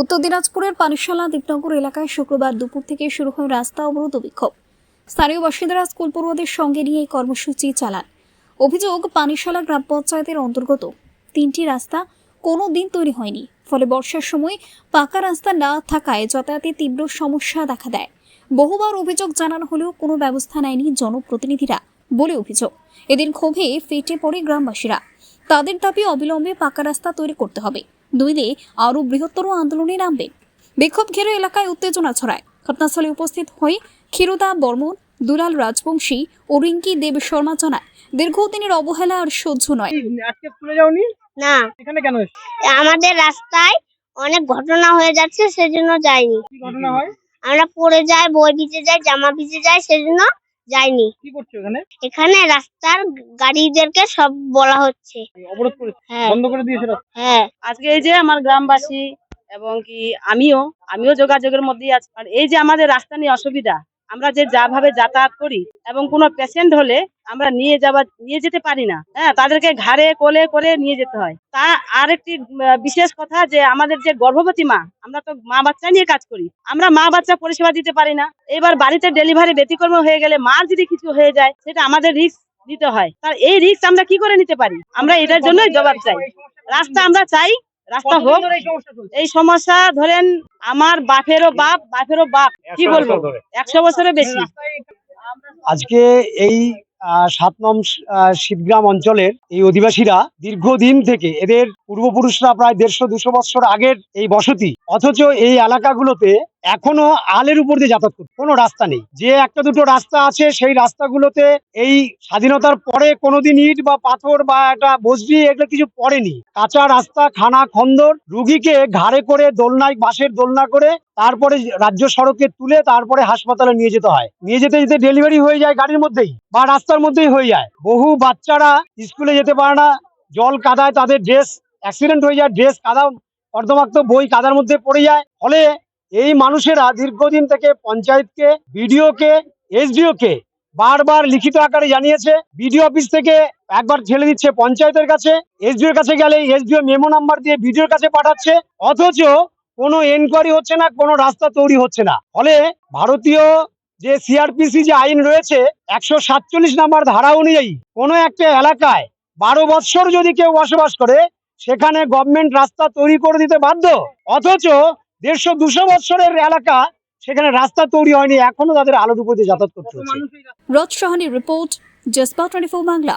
উত্তর দিনাজপুরের পানিশালা দীপনগর এলাকায় শুক্রবার দুপুর থেকে শুরু হয় রাস্তা অবরোধ বিক্ষোভ। স্থানীয় বাসিন্দারা স্কুল পড়ুয়াদের সঙ্গে নিয়ে এই কর্মসূচি চালান। অভিযোগ, পানিশালা গ্রাম পঞ্চায়েতের অন্তর্গত। তিনটি রাস্তা কোনো দিন তৈরি হয়নি। ফলে বর্ষার সময় পাকা রাস্তা না থাকায় যাতায়াতে তীব্র সমস্যা দেখা দেয়। বহুবার অভিযোগ জানানো হলেও কোনো ব্যবস্থা নেয়নি জনপ্রতিনিধিরা বলে অভিযোগ। এদিন ক্ষোভে ফেটে পড়ে গ্রামবাসীরা। তাদের দাবি অবিলম্বে পাকা রাস্তা তৈরি করতে হবে। নইলে আরও বৃহত্তর আন্দোলনে নামবে। বিক্ষোভ ঘিরে এলাকায় উত্তেজনা ছড়ায়। ঘটনাস্থলে উপস্থিত হয়ে ক্ষীরোদা বর্মন দুলাল রাজবংশী ও রিঙ্কি দেব শর্মা জানায় দীর্ঘদিনের অবহেলা আর সহ্য নয়। আজকে স্কুলে যাওনি? না। এখানে কেন আমাদের রাস্তায় অনেক ঘটনা হয়ে যাচ্ছে সেজন্য যাইনি। ঘটনা হয়? আমরা পড়ে যাই বই ভিজে যাই জামা ভিজে যাই সেজন্য যাইনি কি করছ এখানে? এখানে রাস্তার গাড়িদেরকে সব বলা হচ্ছে। অবরোধ করে হ্যাঁ। বন্ধ করে দিয়েছে রাস্তা। হ্যাঁ। আজকে এই যে আমার গ্রামবাসী এবং কি আমিও আমিও যোগাযোগের মধ্যেই আছি। আর এই যে আমাদের রাস্তা নিয়ে অসুবিধা আমরা যে যাভাবে যাতায়াত করি এবং কোনো পেশেন্ট হলে আমরা নিয়ে যাওয়া, নিয়ে যেতে পারি না। হ্যাঁ তাদেরকে ঘাড়ে, কোলে করে নিয়ে যেতে হয়। তা আরেকটি বিশেষ কথা যে আমাদের যে গর্ভবতী মা, আমরা তো মা বাচ্চা নিয়ে কাজ করি। আমরা মা বাচ্চা পরিষেবা দিতে পারি না। এবার বাড়িতে ডেলিভারি ব্যতিক্রম হয়ে গেলে মার যদি কিছু হয়ে যায়, সেটা আমাদের রিস্ক নিতে হয়। তার এই রিস্ক আমরা কি করে নিতে পারি? আমরা এটার জন্যই জবাব চাই। রাস্তা আমরা চাই রাস্তা হোক এই সমস্যা ধরেন আমার বাপেরও বাপ বাপেরও বাপ কি বলব? একশো বছরের বেশি। আজকে এই আহ, সাত নম শিবগ্রাম অঞ্চলের এই অধিবাসীরা দীর্ঘদিন থেকে এদের পূর্বপুরুষরা প্রায় দেড়শো দুশো বছর আগের এই বসতি অথচ এই এলাকাগুলোতে এখনও আলের উপর দিয়ে যাতায়াত করতে কোনো রাস্তা নেই। যে একটা দুটো রাস্তা আছে, সেই রাস্তাগুলোতে এই স্বাধীনতার পরে কোনোদিন ইট বা পাথর বা একটা বসরি এগুলো কিছু পড়েনি। কাঁচা রাস্তা, খানা, খন্দর, রুগীকে ঘাড়ে করে দোলনায়, বাঁশের দোলনা করে তারপরে রাজ্য সড়কে তুলে তারপরে হাসপাতালে নিয়ে যেতে হয়। নিয়ে যেতে যেতে ডেলিভারি হয়ে যায় গাড়ির মধ্যেই বা রাস্তার মধ্যেই হয়ে যায়। বহু বাচ্চারা স্কুলে যেতে পারে না, জল কাদায় তাদের ড্রেস অ্যাক্সিডেন্ট হয়ে যায় ড্রেস কাদা অর্ধমাক্ত বই কাদার মধ্যে পড়ে যায়। ফলে এই মানুষেরা দীর্ঘদিন থেকে পঞ্চায়েতকে, বিডিওকে, এসডিওকে বারবার লিখিত আকারে জানিয়েছে। বিডিও অফিস থেকে একবার ঠেলে দিচ্ছে পঞ্চায়েতের কাছে। এসডিওর কাছে গেলে এসডিও মেমো নাম্বার দিয়ে বিডিওর কাছে পাঠাচ্ছে। অথচ কোনো এনকোয়ারি হচ্ছে না, কোনো রাস্তা তৈরি হচ্ছে না। ফলে ভারতীয় যে সিআরপিসি যে আইন রয়েছে, একশো সাতচল্লিশ নাম্বার ধারা অনুযায়ী কোনো একটা এলাকায় বারো বৎসর যদি কেউ বসবাস করে সেখানে গভর্নমেন্ট রাস্তা তৈরি করে দিতে বাধ্য। অথচ দেড়শো, দুশো বৎসরের এলাকা সেখানে রাস্তা তৈরি হয়নি, এখনও তাদের আলোর উপর দিয়ে যাতায়াত করতে হচ্ছে। রথ সাহানির রিপোর্ট, জসপা টোয়েন্টি বাংলা।